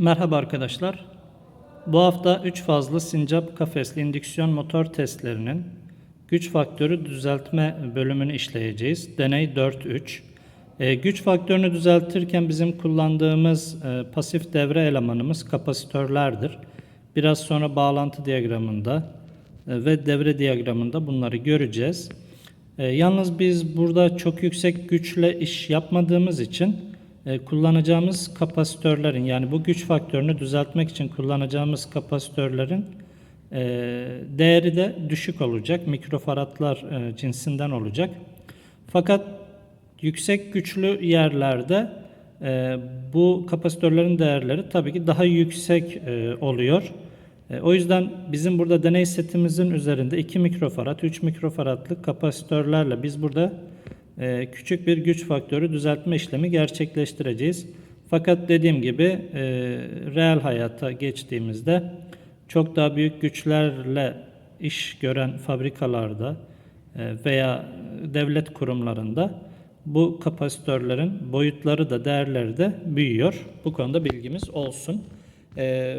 Merhaba arkadaşlar. Bu hafta 3 fazlı sincap kafesli indüksiyon motor testlerinin güç faktörü düzeltme bölümünü işleyeceğiz. Deney 4.3. Ee, güç faktörünü düzeltirken bizim kullandığımız e, pasif devre elemanımız kapasitörlerdir. Biraz sonra bağlantı diyagramında e, ve devre diyagramında bunları göreceğiz. E, yalnız biz burada çok yüksek güçle iş yapmadığımız için e, kullanacağımız kapasitörlerin yani bu güç faktörünü düzeltmek için kullanacağımız kapasitörlerin e, değeri de düşük olacak. Mikrofaradlar e, cinsinden olacak. Fakat yüksek güçlü yerlerde e, bu kapasitörlerin değerleri tabii ki daha yüksek e, oluyor. E, o yüzden bizim burada deney setimizin üzerinde 2 mikrofarad, 3 mikrofaradlık kapasitörlerle biz burada e, küçük bir güç faktörü düzeltme işlemi gerçekleştireceğiz. Fakat dediğim gibi e, reel hayata geçtiğimizde çok daha büyük güçlerle iş gören fabrikalarda e, veya devlet kurumlarında bu kapasitörlerin boyutları da değerleri de büyüyor. Bu konuda bilgimiz olsun. E,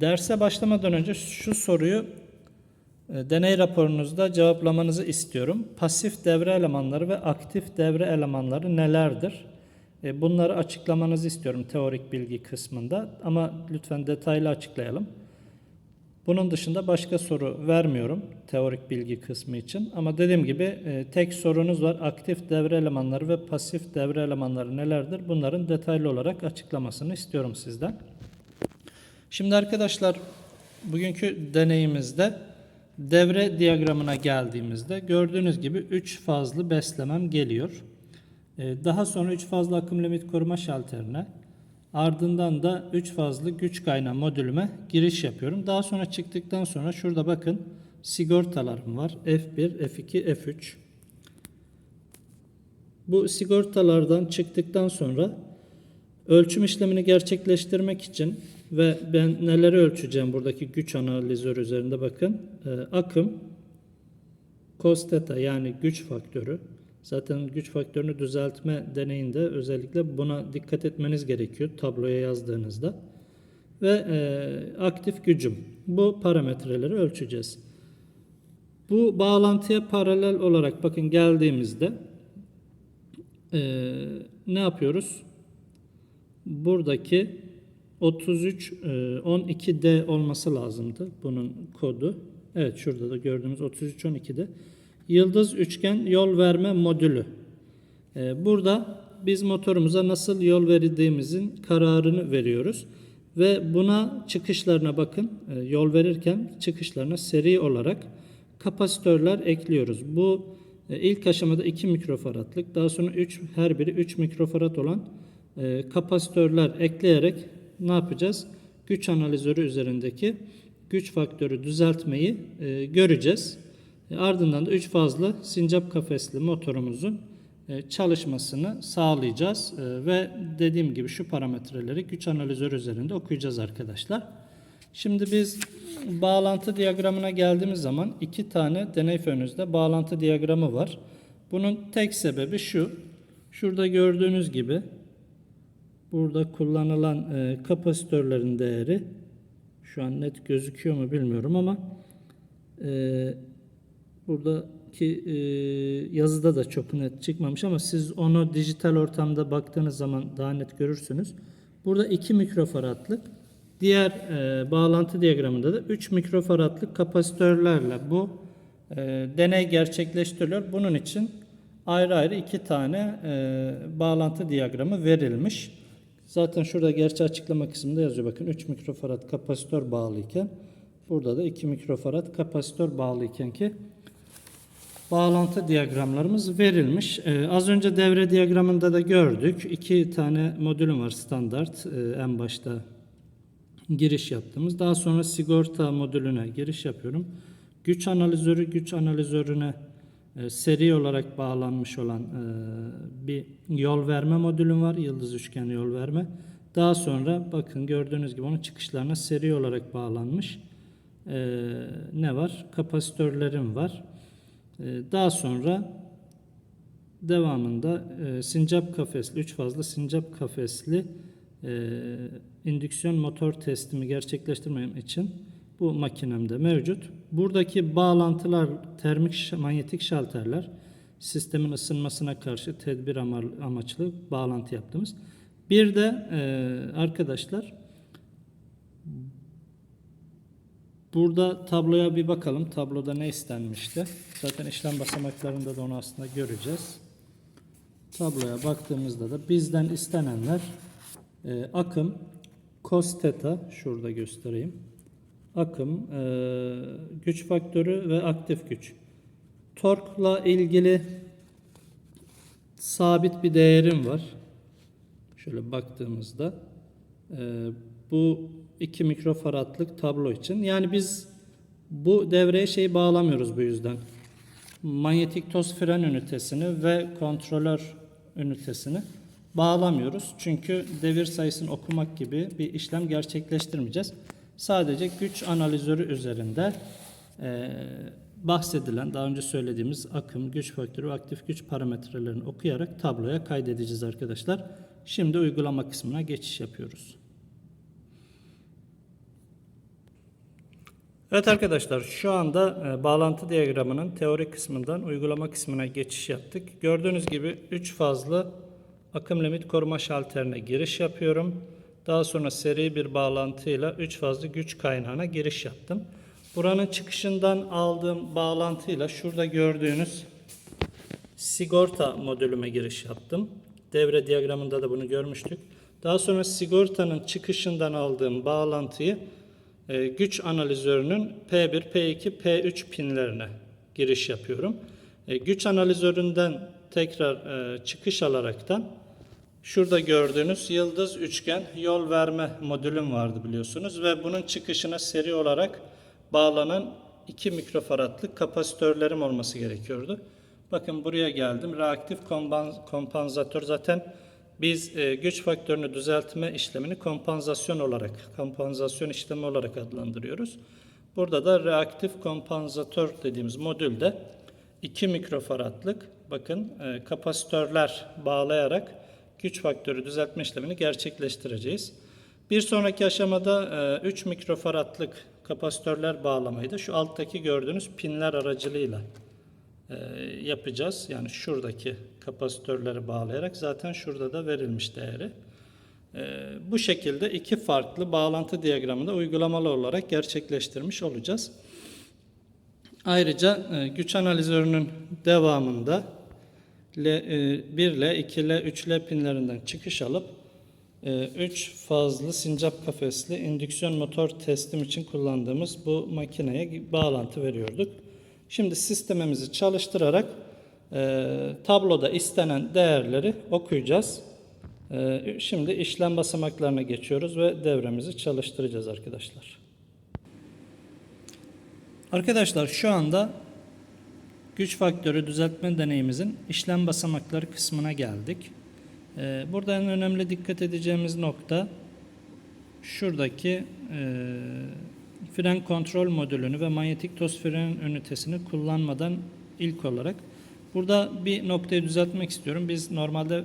derse başlamadan önce şu soruyu e, deney raporunuzda cevaplamanızı istiyorum. Pasif devre elemanları ve aktif devre elemanları nelerdir? E, Bunları açıklamanızı istiyorum teorik bilgi kısmında ama lütfen detaylı açıklayalım. Bunun dışında başka soru vermiyorum teorik bilgi kısmı için. Ama dediğim gibi e, tek sorunuz var. Aktif devre elemanları ve pasif devre elemanları nelerdir? Bunların detaylı olarak açıklamasını istiyorum sizden. Şimdi arkadaşlar bugünkü deneyimizde devre diyagramına geldiğimizde gördüğünüz gibi 3 fazlı beslemem geliyor. Ee, Daha sonra 3 fazlı akım limit koruma şalterine ardından da 3 fazlı güç kaynağı modülüme giriş yapıyorum. Daha sonra çıktıktan sonra şurada bakın sigortalarım var. F1, F2, F3. Bu sigortalardan çıktıktan sonra ölçüm işlemini gerçekleştirmek için ve ben neleri ölçeceğim buradaki güç analizör üzerinde bakın. Ee, akım, cos theta yani güç faktörü. Zaten güç faktörünü düzeltme deneyinde özellikle buna dikkat etmeniz gerekiyor tabloya yazdığınızda. Ve e, aktif gücüm. Bu parametreleri ölçeceğiz. Bu bağlantıya paralel olarak bakın geldiğimizde e, ne yapıyoruz? Buradaki 33 e, 12D olması lazımdı bunun kodu. Evet şurada da gördüğümüz 33 12'de. Yıldız üçgen yol verme modülü. E, Burada biz motorumuza nasıl yol verdiğimizin kararını veriyoruz. Ve buna çıkışlarına bakın. E, Yol verirken çıkışlarına seri olarak kapasitörler ekliyoruz. Bu e, ilk aşamada 2 mikrofaradlık, daha sonra 3 her biri 3 mikrofarad olan e, kapasitörler ekleyerek ne yapacağız? Güç analizörü üzerindeki güç faktörü düzeltmeyi e, göreceğiz. E, ardından da 3 fazlı sincap kafesli motorumuzun e, çalışmasını sağlayacağız. E, ve dediğim gibi şu parametreleri güç analizörü üzerinde okuyacağız arkadaşlar. Şimdi biz bağlantı diyagramına geldiğimiz zaman iki tane deney fönünüzde bağlantı diyagramı var. Bunun tek sebebi şu. Şurada gördüğünüz gibi burada kullanılan e, kapasitörlerin değeri şu an net gözüküyor mu bilmiyorum ama e, buradaki e, yazıda da çok net çıkmamış ama siz onu dijital ortamda baktığınız zaman daha net görürsünüz. Burada 2 mikrofaradlık diğer e, bağlantı diyagramında da 3 mikrofaradlık kapasitörlerle bu e, deney gerçekleştiriliyor. Bunun için ayrı ayrı iki tane e, bağlantı diyagramı verilmiş. Zaten şurada gerçi açıklama kısmında yazıyor. Bakın 3 mikrofarad kapasitör bağlıyken burada da 2 mikrofarad kapasitör bağlıyken ki bağlantı diyagramlarımız verilmiş. Ee, az önce devre diyagramında da gördük. İki tane modülüm var standart. Ee, en başta giriş yaptığımız. Daha sonra sigorta modülüne giriş yapıyorum. Güç analizörü güç analizörüne seri olarak bağlanmış olan e, bir yol verme modülüm var. Yıldız üçgen yol verme. Daha sonra bakın gördüğünüz gibi onun çıkışlarına seri olarak bağlanmış e, ne var? Kapasitörlerim var. E, daha sonra devamında e, sincap kafesli, üç fazla sincap kafesli e, indüksiyon motor testimi gerçekleştirmem için bu makinemde mevcut. Buradaki bağlantılar termik manyetik şalterler sistemin ısınmasına karşı tedbir ama- amaçlı bağlantı yaptığımız. Bir de e, arkadaşlar Burada tabloya bir bakalım. Tabloda ne istenmişti? Zaten işlem basamaklarında da onu aslında göreceğiz. Tabloya baktığımızda da bizden istenenler e, akım, cos theta şurada göstereyim. Akım, e, güç faktörü ve aktif güç. Torkla ilgili sabit bir değerim var. Şöyle baktığımızda e, bu 2 mikrofaradlık tablo için. Yani biz bu devreye şey bağlamıyoruz bu yüzden. Manyetik toz fren ünitesini ve kontrolör ünitesini bağlamıyoruz. Çünkü devir sayısını okumak gibi bir işlem gerçekleştirmeyeceğiz. Sadece güç analizörü üzerinde e, bahsedilen, daha önce söylediğimiz akım, güç faktörü aktif güç parametrelerini okuyarak tabloya kaydedeceğiz arkadaşlar. Şimdi uygulama kısmına geçiş yapıyoruz. Evet arkadaşlar şu anda e, bağlantı diyagramının teori kısmından uygulama kısmına geçiş yaptık. Gördüğünüz gibi 3 fazlı akım limit koruma şalterine giriş yapıyorum. Daha sonra seri bir bağlantıyla 3 fazlı güç kaynağına giriş yaptım. Buranın çıkışından aldığım bağlantıyla şurada gördüğünüz sigorta modülüme giriş yaptım. Devre diyagramında da bunu görmüştük. Daha sonra sigortanın çıkışından aldığım bağlantıyı e, güç analizörünün P1, P2, P3 pinlerine giriş yapıyorum. E, güç analizöründen tekrar e, çıkış alaraktan şurada gördüğünüz yıldız üçgen yol verme modülüm vardı biliyorsunuz ve bunun çıkışına seri olarak bağlanan 2 mikrofaradlık kapasitörlerim olması gerekiyordu. Bakın buraya geldim. Reaktif kompan- kompanzatör zaten biz e, güç faktörünü düzeltme işlemini kompansasyon olarak, kompansasyon işlemi olarak adlandırıyoruz. Burada da reaktif kompansatör dediğimiz modülde 2 mikrofaradlık bakın e, kapasitörler bağlayarak güç faktörü düzeltme işlemini gerçekleştireceğiz. Bir sonraki aşamada e, 3 mikrofaradlık kapasitörler bağlamayı da şu alttaki gördüğünüz pinler aracılığıyla e, yapacağız. Yani şuradaki kapasitörleri bağlayarak zaten şurada da verilmiş değeri. E, bu şekilde iki farklı bağlantı diyagramında uygulamalı olarak gerçekleştirmiş olacağız. Ayrıca e, güç analizörünün devamında L, e, 1 L, 2 L, 3 L pinlerinden çıkış alıp 3 fazlı sincap kafesli indüksiyon motor testim için kullandığımız bu makineye bağlantı veriyorduk. Şimdi sistemimizi çalıştırarak e, tabloda istenen değerleri okuyacağız. E, şimdi işlem basamaklarına geçiyoruz ve devremizi çalıştıracağız arkadaşlar. Arkadaşlar şu anda güç faktörü düzeltme deneyimizin işlem basamakları kısmına geldik. Ee, Burada en önemli dikkat edeceğimiz nokta şuradaki e, fren kontrol modülünü ve manyetik toz fren ünitesini kullanmadan ilk olarak burada bir noktayı düzeltmek istiyorum. Biz normalde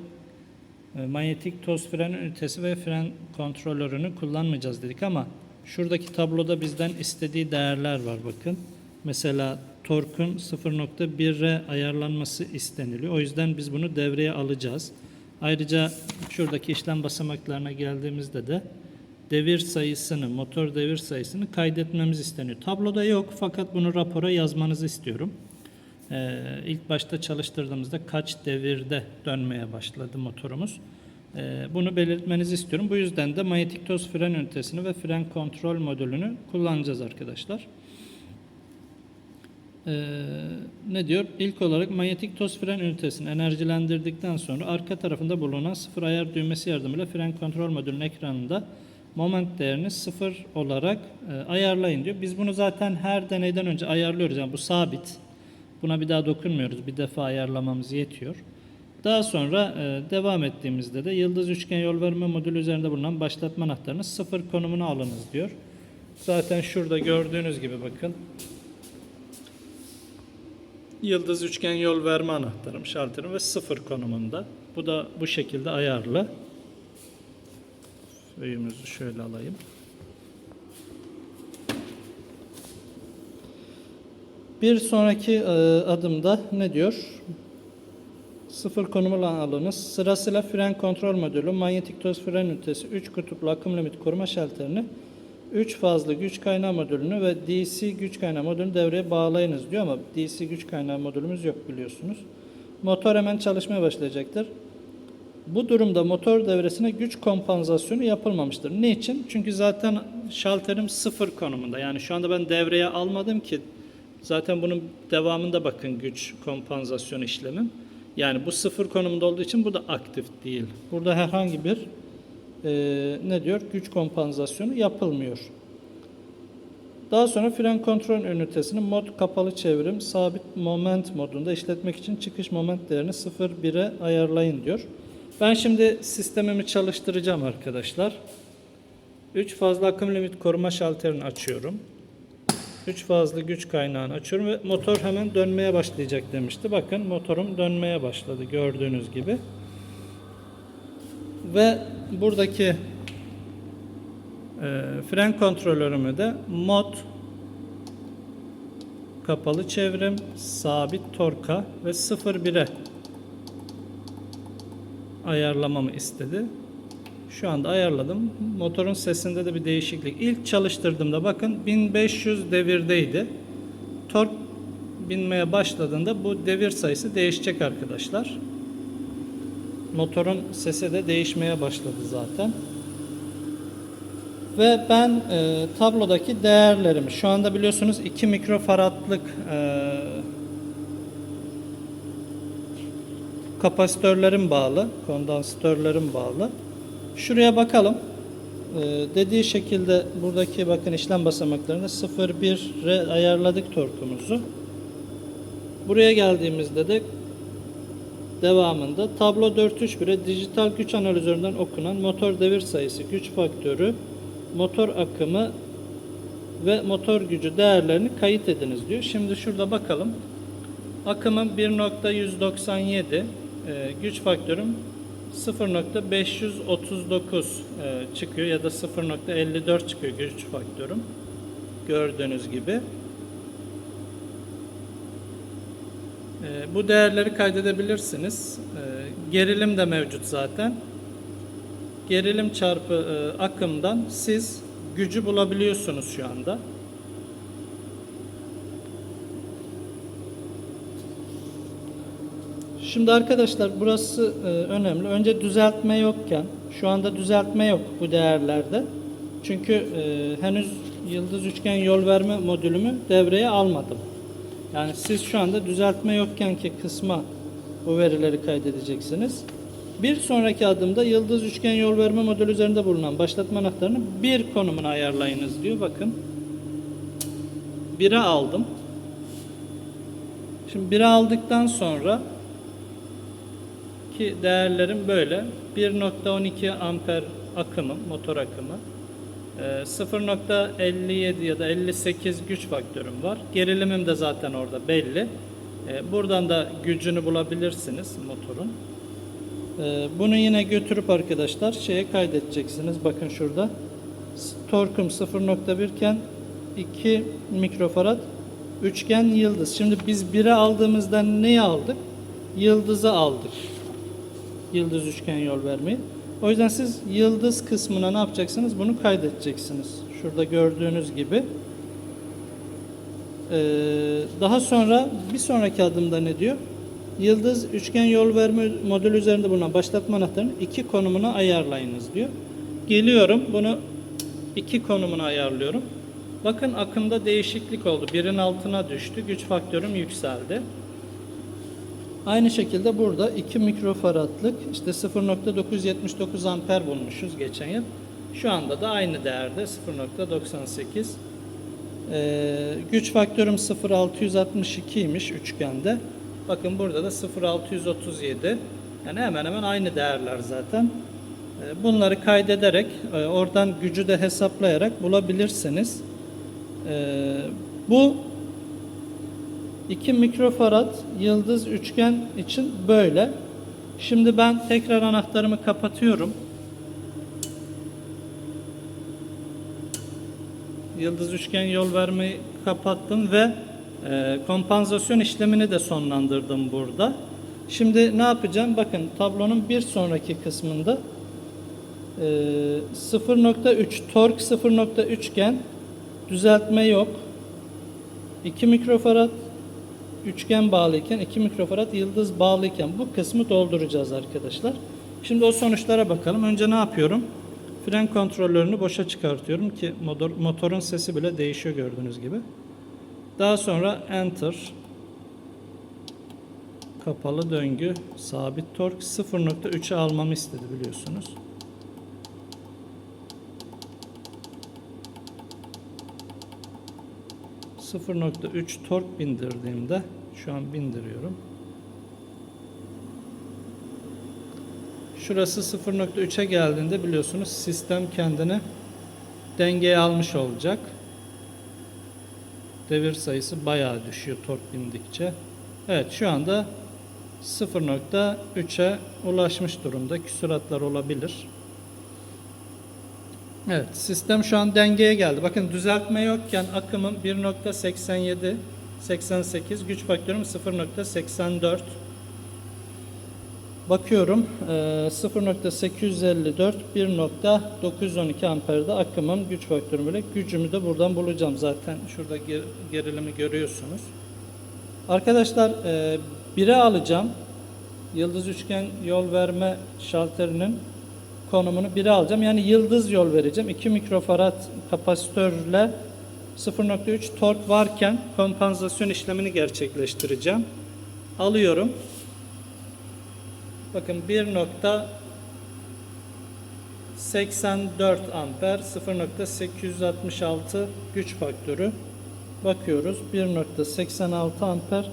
e, manyetik toz fren ünitesi ve fren kontrolörünü kullanmayacağız dedik ama şuradaki tabloda bizden istediği değerler var bakın. Mesela torkun 0.1'e ayarlanması isteniliyor. O yüzden biz bunu devreye alacağız. Ayrıca şuradaki işlem basamaklarına geldiğimizde de devir sayısını, motor devir sayısını kaydetmemiz isteniyor. Tabloda yok fakat bunu rapora yazmanızı istiyorum. Ee, ilk başta çalıştırdığımızda kaç devirde dönmeye başladı motorumuz. Ee, bunu belirtmenizi istiyorum. Bu yüzden de manyetik toz fren ünitesini ve fren kontrol modülünü kullanacağız arkadaşlar. Ee, ne diyor? İlk olarak manyetik toz fren ünitesini enerjilendirdikten sonra arka tarafında bulunan sıfır ayar düğmesi yardımıyla fren kontrol modülünün ekranında moment değerini sıfır olarak e, ayarlayın diyor. Biz bunu zaten her deneyden önce ayarlıyoruz. Yani bu sabit. Buna bir daha dokunmuyoruz. Bir defa ayarlamamız yetiyor. Daha sonra e, devam ettiğimizde de yıldız üçgen yol verme modülü üzerinde bulunan başlatma anahtarını sıfır konumuna alınız diyor. Zaten şurada gördüğünüz gibi bakın yıldız üçgen yol verme anahtarım, şalterim ve sıfır konumunda. Bu da bu şekilde ayarlı. Föyümüzü şöyle alayım. Bir sonraki e, adımda ne diyor? Sıfır konumlu alınız. Sırasıyla fren kontrol modülü, manyetik toz fren ünitesi, 3 kutuplu akım limit koruma şalterini, 3 fazlı güç kaynağı modülünü ve DC güç kaynağı modülünü devreye bağlayınız diyor ama DC güç kaynağı modülümüz yok biliyorsunuz. Motor hemen çalışmaya başlayacaktır. Bu durumda motor devresine güç kompansasyonu yapılmamıştır. Niçin? Çünkü zaten şalterim sıfır konumunda. Yani şu anda ben devreye almadım ki. Zaten bunun devamında bakın güç kompansasyonu işlemim. Yani bu sıfır konumunda olduğu için bu da aktif değil. Burada herhangi bir eee, ne diyor? Güç kompansasyonu yapılmıyor. Daha sonra fren kontrol ünitesini mod kapalı çevrim sabit moment modunda işletmek için çıkış moment değerini 0-1'e ayarlayın diyor. Ben şimdi sistemimi çalıştıracağım arkadaşlar. 3 fazla akım limit koruma şalterini açıyorum. 3 fazla güç kaynağını açıyorum ve motor hemen dönmeye başlayacak demişti. Bakın motorum dönmeye başladı gördüğünüz gibi. Ve buradaki e, fren kontrolörümü de mod kapalı çevrim, sabit torka ve 0-1'e ayarlamamı istedi. Şu anda ayarladım. Motorun sesinde de bir değişiklik. İlk çalıştırdığımda bakın 1500 devirdeydi. Tork binmeye başladığında bu devir sayısı değişecek arkadaşlar. Motorun sesi de değişmeye başladı zaten. Ve ben e, tablodaki değerlerimi şu anda biliyorsunuz 2 mikrofaradlık e, kapasitörlerim bağlı, kondansatörlerim bağlı. Şuraya bakalım. Ee, dediği şekilde buradaki bakın işlem basamaklarında 0-1'e ayarladık torkumuzu. Buraya geldiğimizde de devamında tablo 431'e dijital güç analizöründen okunan motor devir sayısı, güç faktörü, motor akımı ve motor gücü değerlerini kayıt ediniz diyor. Şimdi şurada bakalım. Akımım 1.197, e, güç faktörüm 0.539 e, çıkıyor ya da 0.54 çıkıyor güç faktörüm. Gördüğünüz gibi. E, bu değerleri kaydedebilirsiniz. E, gerilim de mevcut zaten. Gerilim çarpı e, akımdan siz gücü bulabiliyorsunuz şu anda. Şimdi arkadaşlar burası e, önemli. Önce düzeltme yokken, şu anda düzeltme yok bu değerlerde. Çünkü e, henüz yıldız üçgen yol verme modülümü devreye almadım. Yani siz şu anda düzeltme yokken ki kısma bu verileri kaydedeceksiniz. Bir sonraki adımda yıldız üçgen yol verme modülü üzerinde bulunan başlatma anahtarını bir konumuna ayarlayınız diyor. Bakın. 1'e aldım. Şimdi 1'e aldıktan sonra ki değerlerim böyle. 1.12 amper akımı, motor akımı. Ee, 0.57 ya da 58 güç faktörüm var. Gerilimim de zaten orada belli. Ee, Buradan da gücünü bulabilirsiniz motorun. Ee, Bunu yine götürüp arkadaşlar şeye kaydedeceksiniz. Bakın şurada. Torkum 0.1 iken 2 mikrofarad üçgen yıldız. Şimdi biz 1'e aldığımızda neyi aldık? Yıldızı aldık yıldız üçgen yol vermeyi. O yüzden siz yıldız kısmına ne yapacaksınız? Bunu kaydedeceksiniz. Şurada gördüğünüz gibi. Ee, daha sonra bir sonraki adımda ne diyor? Yıldız üçgen yol verme modülü üzerinde bulunan başlatma anahtarının iki konumuna ayarlayınız diyor. Geliyorum bunu iki konumuna ayarlıyorum. Bakın akımda değişiklik oldu. Birin altına düştü. Güç faktörüm yükseldi. Aynı şekilde burada 2 mikrofaradlık işte 0.979 amper bulmuşuz geçen yıl. Şu anda da aynı değerde 0.98. Ee, güç faktörüm 0.662 imiş üçgende. Bakın burada da 0.637. Yani hemen hemen aynı değerler zaten. Ee, bunları kaydederek e, oradan gücü de hesaplayarak bulabilirsiniz. Ee, bu 2 mikrofarad yıldız üçgen için böyle. Şimdi ben tekrar anahtarımı kapatıyorum. Yıldız üçgen yol vermeyi kapattım ve e, kompansasyon işlemini de sonlandırdım burada. Şimdi ne yapacağım? Bakın tablonun bir sonraki kısmında e, 0.3 tork 0.3 iken düzeltme yok. 2 mikrofarad üçgen bağlıyken 2 mikrofarad yıldız bağlıyken bu kısmı dolduracağız arkadaşlar. Şimdi o sonuçlara bakalım. Önce ne yapıyorum? Fren kontrolörünü boşa çıkartıyorum ki motor, motorun sesi bile değişiyor gördüğünüz gibi. Daha sonra enter kapalı döngü sabit tork 0.3'e almamı istedi biliyorsunuz. %0.3 tork bindirdiğimde şu an bindiriyorum. Şurası 0.3'e geldiğinde biliyorsunuz sistem kendini dengeye almış olacak. Devir sayısı bayağı düşüyor tork bindikçe. Evet şu anda 0.3'e ulaşmış durumda. Küsuratlar olabilir. Evet sistem şu an dengeye geldi. Bakın düzeltme yokken akımım 1.87 88 güç faktörüm 0.84 Bakıyorum e, 0.854 1.912 amperde akımım güç faktörüm böyle. Gücümü de buradan bulacağım zaten. Şurada ger- gerilimi görüyorsunuz. Arkadaşlar e, 1'e alacağım. Yıldız üçgen yol verme şalterinin konumunu 1'e alacağım. Yani yıldız yol vereceğim. 2 mikrofarad kapasitörle 0.3 tork varken kompansasyon işlemini gerçekleştireceğim. Alıyorum. Bakın 1.84 amper 0.866 güç faktörü. Bakıyoruz 1.86 amper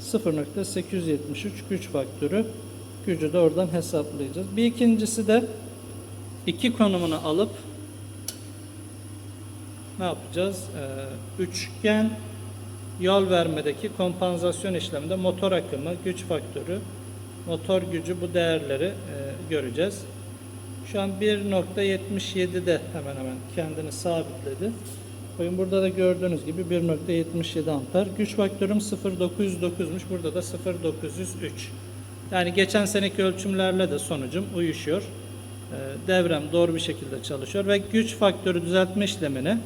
0.873 güç faktörü. Gücü de oradan hesaplayacağız. Bir ikincisi de iki konumunu alıp ne yapacağız? Ee, üçgen yol vermedeki kompansasyon işleminde motor akımı, güç faktörü, motor gücü bu değerleri e, göreceğiz. Şu an 1.77'de hemen hemen kendini sabitledi. Bakın burada da gördüğünüz gibi 1.77 amper. Güç faktörüm 0.909'muş. Burada da 0.903. Yani geçen seneki ölçümlerle de sonucum uyuşuyor. E, Devrem doğru bir şekilde çalışıyor ve güç faktörü düzeltme işlemini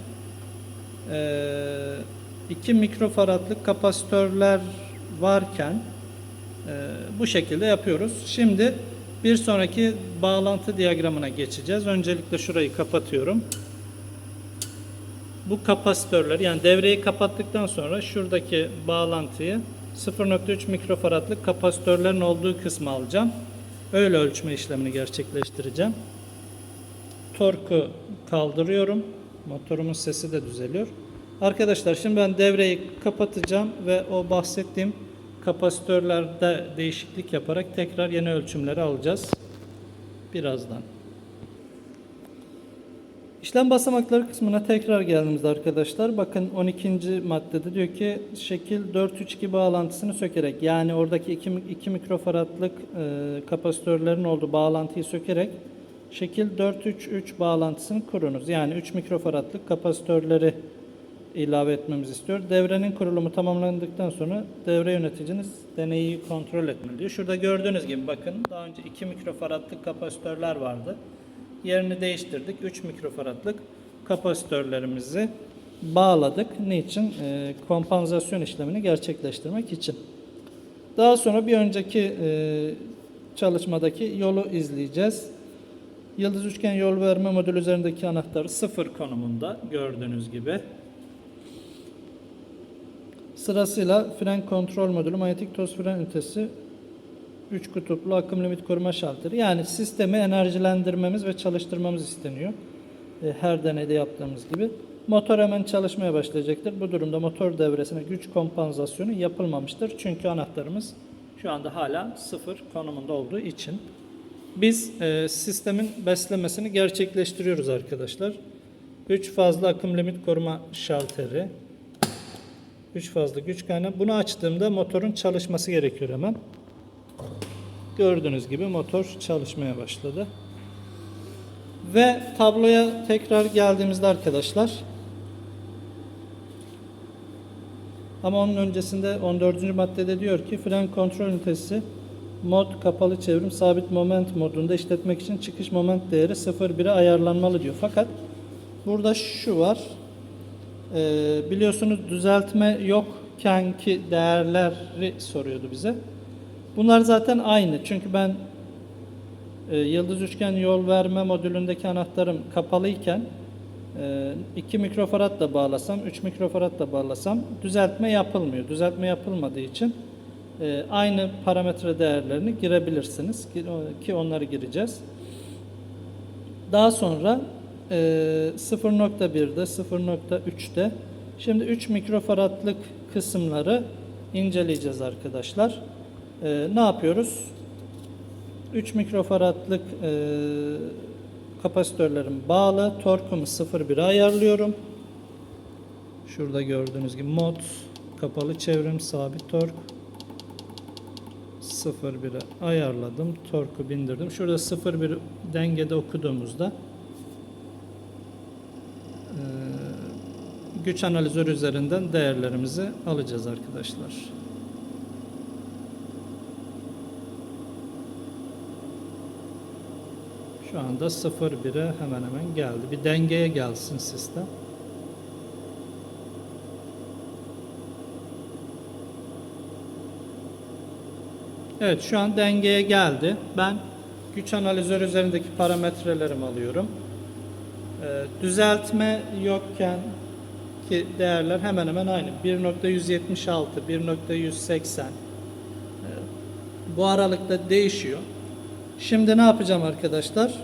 e, 2 mikrofaradlık kapasitörler varken e, bu şekilde yapıyoruz. Şimdi bir sonraki bağlantı diyagramına geçeceğiz. Öncelikle şurayı kapatıyorum. Bu kapasitörler yani devreyi kapattıktan sonra şuradaki bağlantıyı 0.3 mikrofaradlık kapasitörlerin olduğu kısmı alacağım. Öyle ölçme işlemini gerçekleştireceğim. Torku kaldırıyorum. Motorumun sesi de düzeliyor. Arkadaşlar şimdi ben devreyi kapatacağım ve o bahsettiğim kapasitörlerde değişiklik yaparak tekrar yeni ölçümleri alacağız. Birazdan. İşlem basamakları kısmına tekrar geldiğimizde arkadaşlar bakın 12. maddede diyor ki şekil 432 bağlantısını sökerek yani oradaki 2, 2 mikrofaradlık e, kapasitörlerin olduğu bağlantıyı sökerek şekil 433 bağlantısını kurunuz. Yani 3 mikrofaradlık kapasitörleri ilave etmemizi istiyor. Devrenin kurulumu tamamlandıktan sonra devre yöneticiniz deneyi kontrol etmeli diyor. Şurada gördüğünüz gibi bakın daha önce 2 mikrofaradlık kapasitörler vardı. Yerini değiştirdik. 3 mikrofaradlık kapasitörlerimizi bağladık. Niçin? Ee, kompansasyon işlemini gerçekleştirmek için. Daha sonra bir önceki e, çalışmadaki yolu izleyeceğiz. Yıldız üçgen yol verme modülü üzerindeki anahtarı sıfır konumunda gördüğünüz gibi. Sırasıyla fren kontrol modülü, manyetik toz fren ünitesi, 3 kutuplu akım limit koruma şalteri. Yani sistemi enerjilendirmemiz ve çalıştırmamız isteniyor. E, Her deneyde yaptığımız gibi. Motor hemen çalışmaya başlayacaktır. Bu durumda motor devresine güç kompansasyonu yapılmamıştır. Çünkü anahtarımız şu anda hala sıfır konumunda olduğu için. Biz e, sistemin beslemesini gerçekleştiriyoruz arkadaşlar. 3 fazla akım limit koruma şalteri. 3 fazla güç kaynağı. Bunu açtığımda motorun çalışması gerekiyor hemen. Gördüğünüz gibi motor çalışmaya başladı. Ve tabloya tekrar geldiğimizde arkadaşlar Ama onun öncesinde 14. maddede diyor ki fren kontrol ünitesi mod kapalı çevrim sabit moment modunda işletmek için çıkış moment değeri 0-1'e ayarlanmalı diyor. Fakat burada şu var. Ee, biliyorsunuz düzeltme yokken ki değerleri soruyordu bize. Bunlar zaten aynı. Çünkü ben e, yıldız üçgen yol verme modülündeki anahtarım kapalıyken 2 mikrofarad da bağlasam, 3 mikrofarad da bağlasam düzeltme yapılmıyor. Düzeltme yapılmadığı için e, aynı parametre değerlerini girebilirsiniz ki- onları gireceğiz. Daha sonra e, 0.1'de, 0.3'te şimdi 3 mikrofaradlık kısımları inceleyeceğiz arkadaşlar. E, ne yapıyoruz? 3 mikrofaradlık e, kapasitörlerim bağlı. Torkumu 0.1'e ayarlıyorum. Şurada gördüğünüz gibi mod, kapalı çevrim, sabit tork. 0.1'e ayarladım. Torku bindirdim. Şurada 0.1 dengede okuduğumuzda e, güç analizör üzerinden değerlerimizi alacağız arkadaşlar. Şu anda 0.1'e hemen hemen geldi. Bir dengeye gelsin sistem. Evet şu an dengeye geldi. Ben güç analizör üzerindeki parametrelerimi alıyorum. Ee, düzeltme yokken ki değerler hemen hemen aynı. 1.176, 1.180 Ee, bu aralıkta değişiyor. Şimdi ne yapacağım arkadaşlar?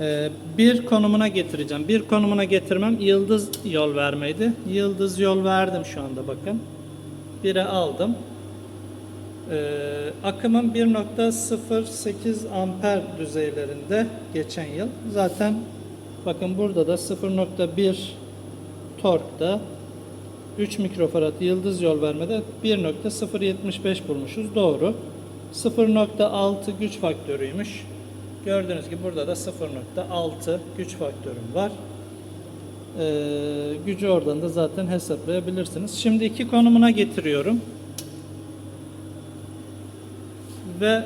Ee, bir konumuna getireceğim. Bir konumuna getirmem yıldız yol vermeydi. Yıldız yol verdim şu anda bakın. 1'e aldım. Ee, akımım 1.08 amper düzeylerinde geçen yıl. Zaten bakın burada da 0.1 torkta 3 mikrofarad yıldız yol vermede 1.075 bulmuşuz. Doğru. 0.6 güç faktörüymüş. Gördüğünüz gibi burada da 0.6 güç faktörüm var. Ee, gücü oradan da zaten hesaplayabilirsiniz. Şimdi iki konumuna getiriyorum. Ve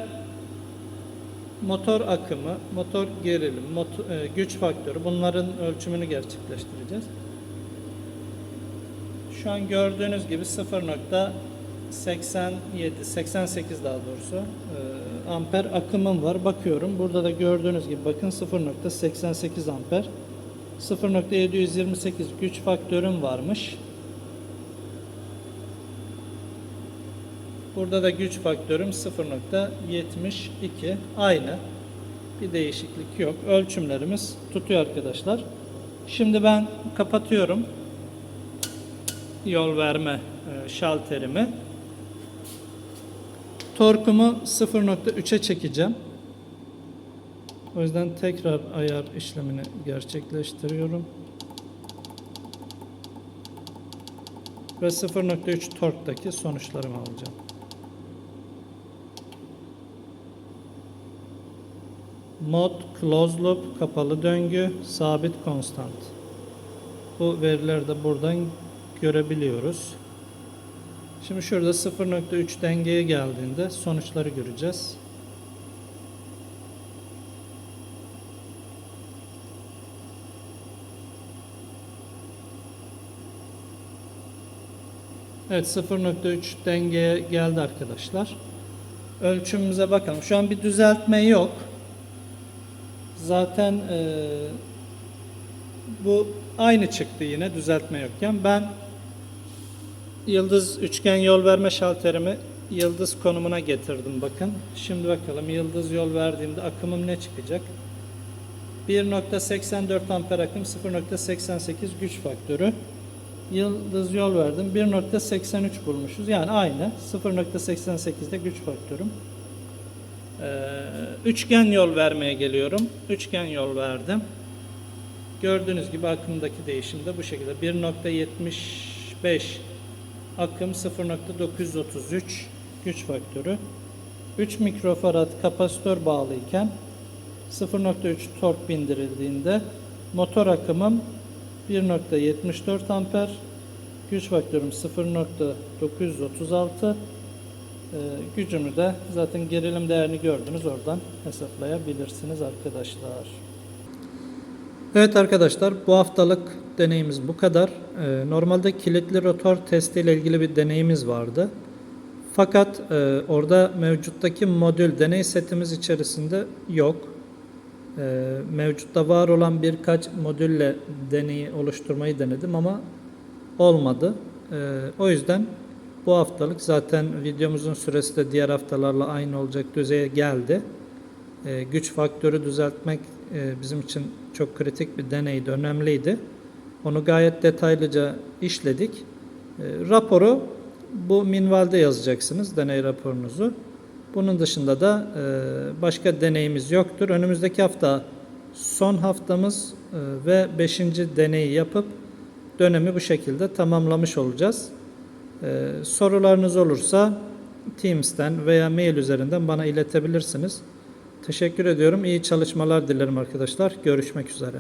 motor akımı, motor gerilim, motor, e, güç faktörü bunların ölçümünü gerçekleştireceğiz. Şu an gördüğünüz gibi 0.87, 88 daha doğrusu e, amper akımım var. Bakıyorum. Burada da gördüğünüz gibi bakın 0.88 amper. 0.728 güç faktörüm varmış. Burada da güç faktörüm 0.72 aynı. Bir değişiklik yok. Ölçümlerimiz tutuyor arkadaşlar. Şimdi ben kapatıyorum yol verme e, şalterimi. Torkumu 0.3'e çekeceğim. O yüzden tekrar ayar işlemini gerçekleştiriyorum. Ve 0.3 torktaki sonuçlarımı alacağım. Mod, closed loop, kapalı döngü, sabit konstant. Bu verileri de buradan görebiliyoruz. Şimdi şurada 0.3 dengeye geldiğinde sonuçları göreceğiz. Evet 0.3 dengeye geldi arkadaşlar. Ölçümümüze bakalım. Şu an bir düzeltme yok. Zaten eee bu aynı çıktı yine düzeltme yokken. Ben yıldız üçgen yol verme şalterimi yıldız konumuna getirdim bakın. Şimdi bakalım yıldız yol verdiğimde akımım ne çıkacak? 1.84 amper akım 0.88 güç faktörü. Yıldız yol verdim. 1.83 bulmuşuz. Yani aynı. 0.88'de güç faktörüm. Ee, üçgen yol vermeye geliyorum. Üçgen yol verdim. Gördüğünüz gibi akımdaki değişim de bu şekilde. 1.75 akım 0.933 güç faktörü. 3 mikrofarad kapasitör bağlıyken 0.3 tork bindirildiğinde motor akımım 1.74 amper Güç faktörüm 0.936. Ee, gücümü de zaten gerilim değerini gördünüz oradan hesaplayabilirsiniz arkadaşlar. Evet arkadaşlar bu haftalık deneyimiz bu kadar. Ee, normalde kilitli rotor testi ile ilgili bir deneyimiz vardı. Fakat e, orada mevcuttaki modül deney setimiz içerisinde yok. Ee, mevcutta var olan birkaç modülle deneyi oluşturmayı denedim ama olmadı. Ee, o yüzden bu haftalık zaten videomuzun süresi de diğer haftalarla aynı olacak düzeye geldi. Güç faktörü düzeltmek e, bizim için çok kritik bir deneydi, önemliydi. Onu gayet detaylıca işledik. Ee, raporu bu minvalde yazacaksınız, deney raporunuzu. Bunun dışında da e, başka deneyimiz yoktur. Önümüzdeki hafta son haftamız e, ve 5. deneyi yapıp dönemi bu şekilde tamamlamış olacağız. E, sorularınız olursa Teams'ten veya mail üzerinden bana iletebilirsiniz. Teşekkür ediyorum. İyi çalışmalar dilerim arkadaşlar. Görüşmek üzere.